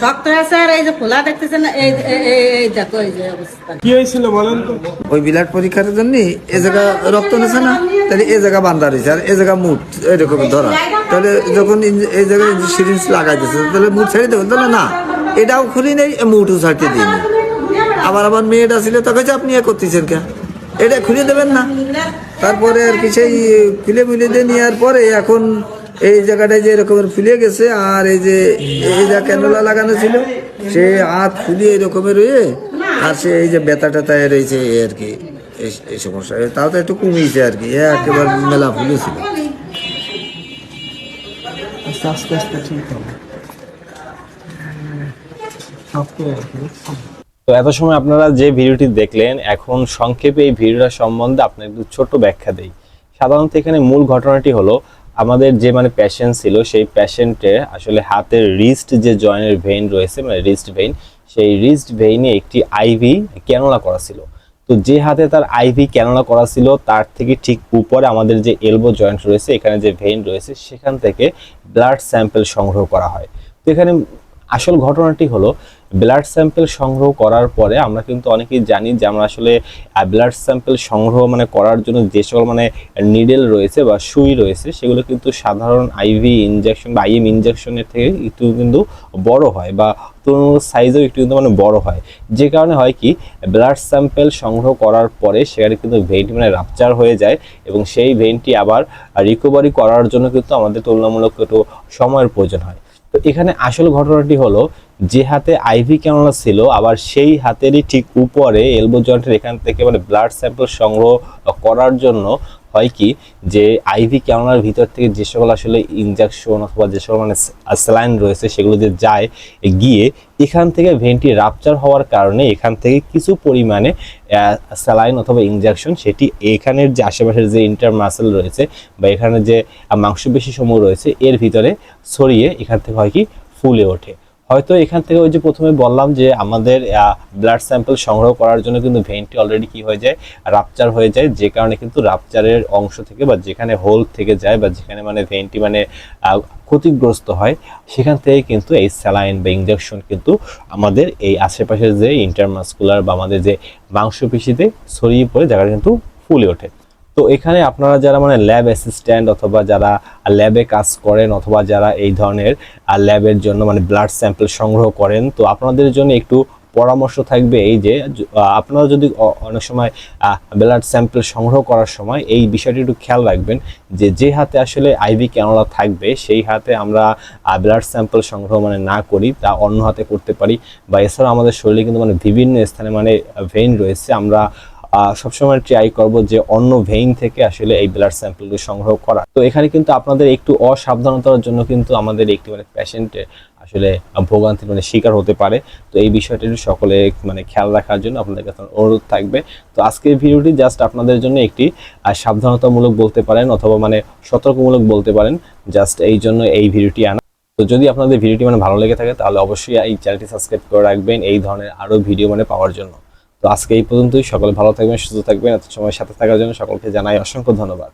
শক্ত হয়েছে আর এই যে খোলা দেখতেছেন এই এই- এই- এই দেখো এই যে অবস্থা। কি হয়েছিল বলেন তো? ওই বিলাট পরীক্ষার জন্য এ জায়গা রক্ত নেছে না তাহলে এ জায়গা বান্ধা রয়েছে আর এ জায়গা মুট এরকম ধরা। তাহলে যখন এই জায়গায় সিরিঞ্জ লাগাই দিচ্ছে তাহলে মুট ছেড়ে দেবেন তাহলে না এটাও খুলি নেই মুটও ছাড়িয়ে দিই আবার আমার মেয়েটা ছিল তো কাছে আপনি এ করতেছেন কে এটা খুলে দেবেন না। তারপরে আর কি সেই খুলে মুলে দিয়ে নেওয়ার পরে এখন এই জায়গাটায় যে এরকমের ফুলে গেছে আর এই যে এই যা ক্যানোলা লাগানো ছিল সে হাত ফুলিয়ে এরকমের রয়ে আর সে এই যে ব্যথা ট্যাথায় রয়েছে এই আর কি এই- সমস্যা। তাও তো একটু কমিয়েছে আর কি একেবারে মেলা ফুলেছিল আস্তে আস্তে আস্তে ঠিক হবে। শক্ত গেছে, বুঝছেন? তো এত সময় আপনারা যে ভিডিওটি দেখলেন এখন সংক্ষেপে এই ভিডিওটা সম্বন্ধে আপনার একটু ছোট্ট ব্যাখ্যা দেই। সাধারণত এখানে মূল ঘটনাটি হলো আমাদের যে মানে প্যাশেন্ট ছিল, সেই প্যাশেন্টে আসলে হাতের রিস্ট যে জয়েন্টের ভেইন রয়েছে মানে রিস্ট ভেইন সেই রিস্ট ভেইনে একটি আইভি ক্যানোলা করা ছিল। তো যে হাতে তার আইভি ক্যানোলা করা ছিল, তার থেকে ঠিক উপরে আমাদের যে এলবো জয়েন্ট রয়েছে, এখানে যে ভেইন রয়েছে, সেখান থেকে ব্লাড স্যাম্পেল সংগ্রহ করা হয়। তো এখানে আসল ঘটনাটি হলো ব্লাড স্যাম্পেল সংগ্রহ করার পরে আমরা কিন্তু অনেকেই জানি যে আমরা আসলে ব্লাড স্যাম্পেল সংগ্রহ মানে করার জন্য যে সকল মানে নিডেল রয়েছে বা সুই রয়েছে, সেগুলো কিন্তু সাধারণ আইভি ইনজেকশন বা আইএম ইনজেকশনের থেকে একটু কিন্তু বড় হয় বা তুলনামূলক সাইজও একটু কিন্তু মানে বড় হয়। যে কারণে হয় কি ব্লাড স্যাম্পেল সংগ্রহ করার পরে সেখানে কিন্তু ভেইনটি মানে রাপচার হয়ে যায় এবং সেই ভেইনটি আবার রিকভারি করার জন্য কিন্তু আমাদের তুলনামূলক একটু সময়ের প্রয়োজন হয়। তো এখানে আসল ঘটনাটি হলো, যে হাতে আইভি ক্যানোলা ছিল, আবার সেই হাতেরই ঠিক উপরে এলবো জয়েন্টের এখান থেকে মানে ব্লাড স্যাম্পল সংগ্রহ করার জন্য হয় কি যে আইভি ক্যানোলার ভিতর থেকে যে সকল আসলে ইনজেকশন অথবা যে সকল মানে স্যালাইন রয়েছে সেগুলো যে যায় গিয়ে এখান থেকে ভেন্টি রাপচার হওয়ার কারণে এখান থেকে কিছু পরিমাণে স্যালাইন অথবা ইনজেকশন সেটি এখানের যে আশেপাশের যে ইন্টার মাসেল রয়েছে বা এখানে যে মাংসপেশি সমূহ রয়েছে, এর ভিতরে ছড়িয়ে এখান থেকে হয় কি, ফুলে ওঠে। হয়তো এখান থেকে ওই যে প্রথমে বললাম যে আমাদের ব্লাড স্যাম্পল সংগ্রহ করার জন্য কিন্তু ভেইনটি অলরেডি কি হয়ে যায়? রাপচার হয়ে যায়, যে কারণে কিন্তু রাপচারের অংশ থেকে বা যেখানে হোল থেকে যায় বা যেখানে মানে ভেইনটি মানে ক্ষতিগ্রস্ত হয়, সেখান থেকে কিন্তু এই স্যালাইন বা ইঞ্জেকশন কিন্তু আমাদের এই আশেপাশের যে ইন্টারমাসকুলার বা আমাদের যে মাংসপেশিতে ছড়িয়ে পড়ে, জায়গাটা কিন্তু ফুলে ওঠে। তো এখানে আপনারা যারা মানে ল্যাব অ্যাসিস্ট্যান্ট অথবা যারা ল্যাবে কাজ করেন অথবা যারা এই ধরনের ল্যাবের জন্য মানে ব্লাড স্যাম্পল সংগ্রহ করেন, তো আপনাদের জন্য একটু পরামর্শ থাকবে এই যে আপনারা যদি অনেক সময় ব্লাড স্যাম্পল সংগ্রহ করার সময় এই বিষয়টি একটু খেয়াল রাখবেন যে যে হাতে আসলে আইভি ক্যানোলা থাকবে, সেই হাতে আমরা ব্লাড স্যাম্পল সংগ্রহ মানে না করি, তা অন্য হাতে করতে পারি বা এছাড়া আমাদের শরীরে কিন্তু মানে বিভিন্ন স্থানে মানে ভেইন রয়েছে, আমরা সবসময় ট্রাই করব যে অন্য ভেইন থেকে আসলে এই ব্লাড স্যাম্পলগুলো সংগ্রহ করা তো এখানে কিন্তু আপনাদের একটু অসাবধানতার জন্য কিন্তু আমাদের একটি মানে পেশেন্টের আসলে ভোগান্তি মানে শিকার হতে পারে। তো এই বিষয়টি সকলে মানে খেয়াল রাখার জন্য আপনাদের কাছে অনুরোধ থাকবে। তো আজকের ভিডিওটি জাস্ট আপনাদের জন্য একটি সাবধানতামূলক বলতে পারেন অথবা মানে সতর্কমূলক বলতে পারেন। জাস্ট এই জন্য এই ভিডিওটি আনা। তো যদি আপনাদের ভিডিওটি মানে ভালো লেগে থাকে তাহলে অবশ্যই এই চ্যানেলটি সাবস্ক্রাইব করে রাখবেন। এই ধরনের আরও ভিডিও মানে পাওয়ার জন্য। তো আজকে এই পর্যন্তই। সকলে ভালো থাকবেন, সুস্থ থাকবেন। এত সময় সাথে থাকার জন্য সকলকে জানাই অসংখ্য ধন্যবাদ।